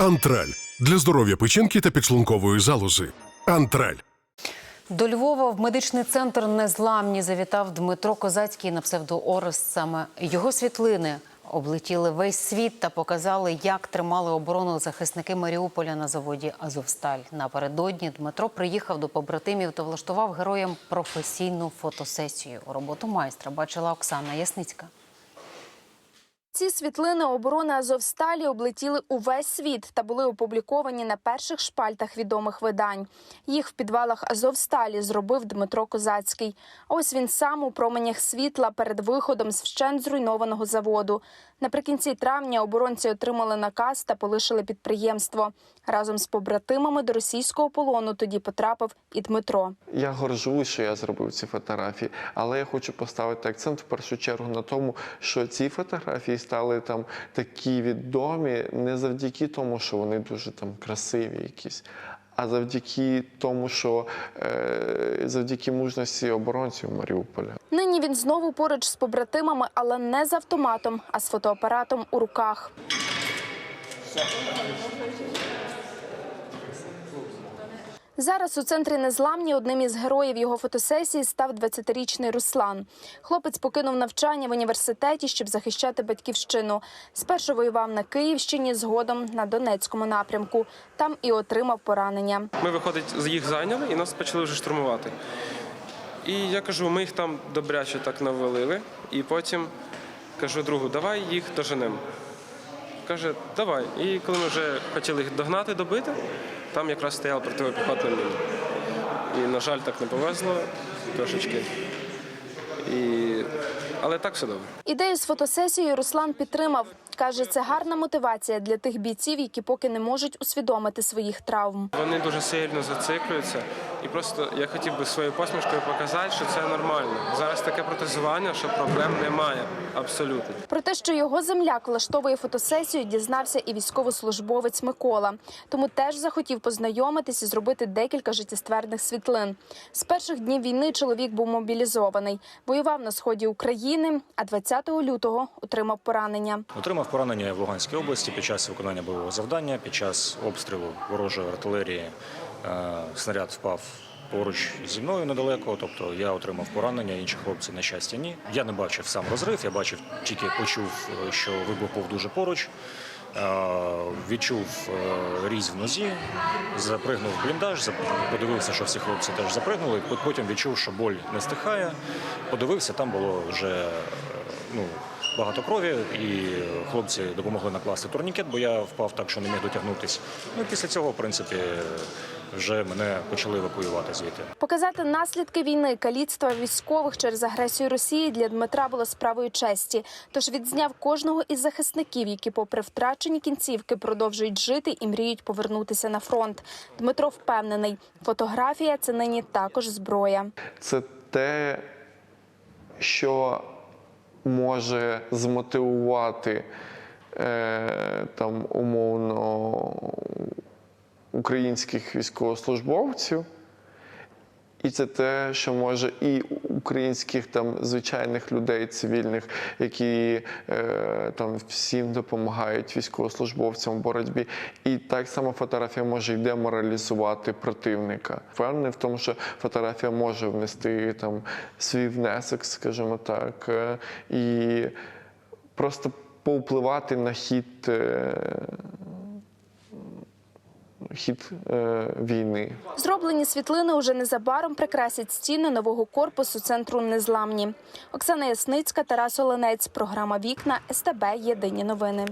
Антраль для здоров'я печінки та підшлункової залози. Антраль. До Львова в медичний центр незламні завітав Дмитро Козацький на псевдоорест. Саме його світлини облетіли весь світ та показали, як тримали оборону захисники Маріуполя на заводі Азовсталь. Напередодні Дмитро приїхав до побратимів та влаштував героям професійну фотосесію. Роботу майстра бачила Оксана Ясницька. Ці світлини оборони Азовсталі облетіли увесь світ та були опубліковані на перших шпальтах відомих видань. Їх в підвалах Азовсталі зробив Дмитро Козацький. Ось він сам у променях світла перед виходом з вщент зруйнованого заводу. Наприкінці травня оборонці отримали наказ та полишили підприємство. Разом з побратимами до російського полону тоді потрапив і Дмитро. Я горжусь, що я зробив ці фотографії, але я хочу поставити акцент в першу чергу на тому, що ці фотографії стали там такі відомі не завдяки тому, що вони дуже там красиві якісь. А завдяки тому, що е, завдяки мужності оборонців Маріуполя. Нині він знову поруч з побратимами, але не з автоматом, а з фотоапаратом у руках. Зараз у центрі незламні одним із героїв його фотосесії став 20-річний Руслан. Хлопець покинув навчання в університеті, щоб захищати батьківщину. Спершу воював на Київщині, згодом на Донецькому напрямку. Там і отримав поранення. Ми, виходить, їх зайняли і нас почали вже штурмувати. І я кажу, ми їх там добряче так навалили. І потім кажу другу, давай їх доженемо. Каже, давай. І коли ми вже хотіли їх догнати, добити, там якраз стояла противопіхотна міна. І, на жаль, так не повезло трошечки. І... Але так все добре. Ідею з фотосесією Руслан підтримав. Каже, це гарна мотивація для тих бійців, які поки не можуть усвідомити своїх травм. Вони дуже сильно зациклюються. І просто я хотів би своєю посмішкою показати, що це нормально. Зараз таке протезування, що проблем немає. Абсолютно. Про те, що його земляк влаштовує фотосесію, дізнався і військовослужбовець Микола. Тому теж захотів познайомитись і зробити декілька життєстверних світлин. З перших днів війни чоловік був мобілізований, воював на сході України, а 20 лютого отримав поранення. Отримав поранення в Луганській області під час виконання бойового завдання, під час обстрілу ворожої артилерії. Е, Снаряд впав поруч зі мною недалеко. Тобто я отримав поранення, інші хлопці, на щастя, ні. Я не бачив сам розрив, я бачив, тільки почув, е, що вибух був дуже поруч. Е, Відчув різь в нозі, запригнув бліндаж, подивився, що всі хлопці теж запригнули. Потім відчув, що боль не стихає. Подивився, там було вже ну, багато крові, і хлопці допомогли накласти турнікет, бо я впав так, що не міг дотягнутися. Ну, після цього, в принципі, вже мене почали евакуювати звідти. Показати наслідки війни, каліцтва військових через агресію Росії для Дмитра було справою честі. Тож відзняв кожного із захисників, які, попри втрачені кінцівки, продовжують жити і мріють повернутися на фронт. Дмитро впевнений, фотографія це нині також зброя. Це те, що може змотивувати е, там умовно українських військовослужбовців. І це те, що може і українських там звичайних людей, цивільних, які е, там всім допомагають військовослужбовцям в боротьбі. І так само фотографія може й деморалізувати противника. Впевнений в тому, що фотографія може внести там свій внесок, скажімо так, е, і просто повпливати на хід. Е, Хід е, війни. Зроблені світлини уже незабаром прикрасять стіни нового корпусу центру Незламні. Оксана Ясницька, Тарас Оленець. Програма Вікна СТБ. Єдині новини.